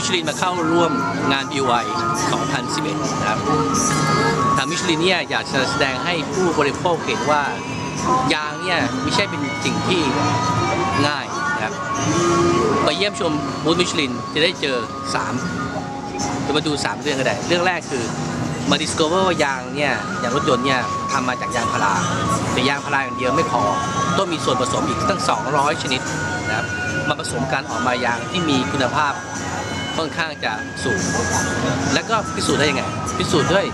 มาเข้าร่วมงาน BY 2011 นะครับ ทางมิชลินเนี่ยอยากจะแสดงให้ผู้บริโภคเห็นว่ายางเนี่ยไม่ใช่เป็นสิ่งที่ง่ายนะครับมาเยี่ยมชมบูธมิชลินจะได้เจอ 3 จะมาดู 3 เรื่องก็ได้ เรื่องแรกคือมาดิส c o เวอร์ว่ายางเนี่ยอย่างรถยนต์เนี่ยทำมาจากยางพาราแต่ยางพาราอย่างเดียวไม่พอ ต้องมีส่วนผสมอีกตั้ง 200 ชนิดนะครับมาผสมกันออกมายางที่มีคุณภาพ ค่อนข้างจะสูง แล้วก็พิสูจน์ได้ยังไง พิสูจน์ด้วย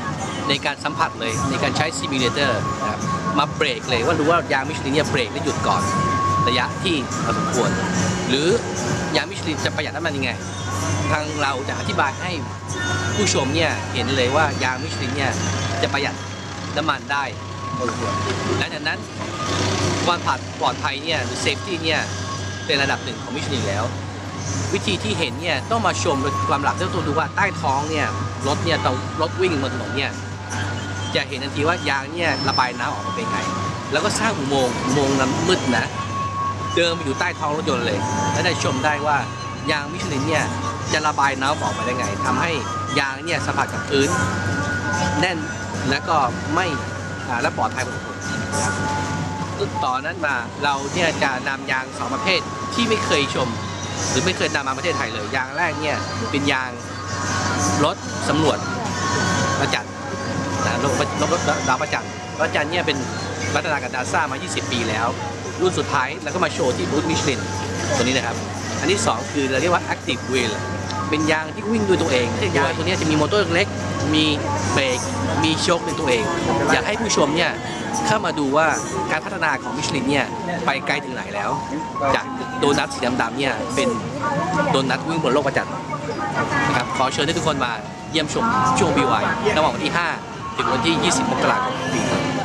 ในการสัมผัสเลยในการใช้ซิมูเลเตอร์นะครับมาเบรกเลยว่ารู้ว่ายางมิชลินเนี่ยเบรกและหยุดก่อนระยะที่พอสมควร หรือยางมิชลินจะประหยัดน้ำมันยังไง ทางเราจะอธิบายให้ผู้ชมเนี่ยเห็นเลยว่ายางมิชลินเนี่ยจะประหยัดน้ำมันได้พอสมควรและจากนั้นความปลอดปลอดภัยเนี่ยหรือเซฟตี้เนี่ยเป็นระดับหนึ่งของมิชลินแล้ว วิธีที่เห็นเนี่ยต้องมาชมโดยความหลักต้องดูว่าใต้ท้องเนี่ยรถเนี่ยตอนรถวิ่งบนถนนเนี่ยจะเห็นทันทีว่ายางเนี่ยระบายน้ำออกมาเป็นไง แล้วก็สร้างอุโมงค์อุโมงค์น้ำมืดนะเดินไปอยู่ใต้ท้องรถยนต์เลย และได้ชมได้ว่ายางมิชลินเนี่ยจะระบายน้ำออกมาได้ไงทำให้ยางเนี่ยสัมผัสกับพื้น แน่นและก็ไม่และปลอดภัยพอสมควรนต่อนนั้นมาเราเนี่ยจะนำยางสองประเภทที่ไม่เคยชม หรือไม่เคยนำมาประเทศไทยเลย ยางแรกเนี่ยเป็นยางรถสำรวจประจันนะรถรถรถดาวประจันประจันเนี่ยเป็นรัตนากับดาซ่ามา 20 ปีแล้ว รุ่นสุดท้ายแล้วก็มาโชว์ที่บูธมิชลินตัวนี้นะครับ อันที่ 2 คือเราเรียกว่า Active Wheel เป็นยางที่วิ่งด้วยตัวเองยางตัวนี้จะมีมอเตอร์เล็ก มีเบรก มีโชคในตัวเอง อยากให้ผู้ชมเนี่ยเข้ามาดูว่าการพัฒนาของมิชลินเนี่ยไปไกลถึงไหนแล้ว จากโดนัทสีดำๆเนี่ยเป็นโดนัทวิ่งบนโลกประจันนะครับขอเชิญให้ทุกคนมาเยี่ยมชมช่วงบีวายระหว่างวันที่ 5 ถึงวันที่ 20 มกราคมปีนี้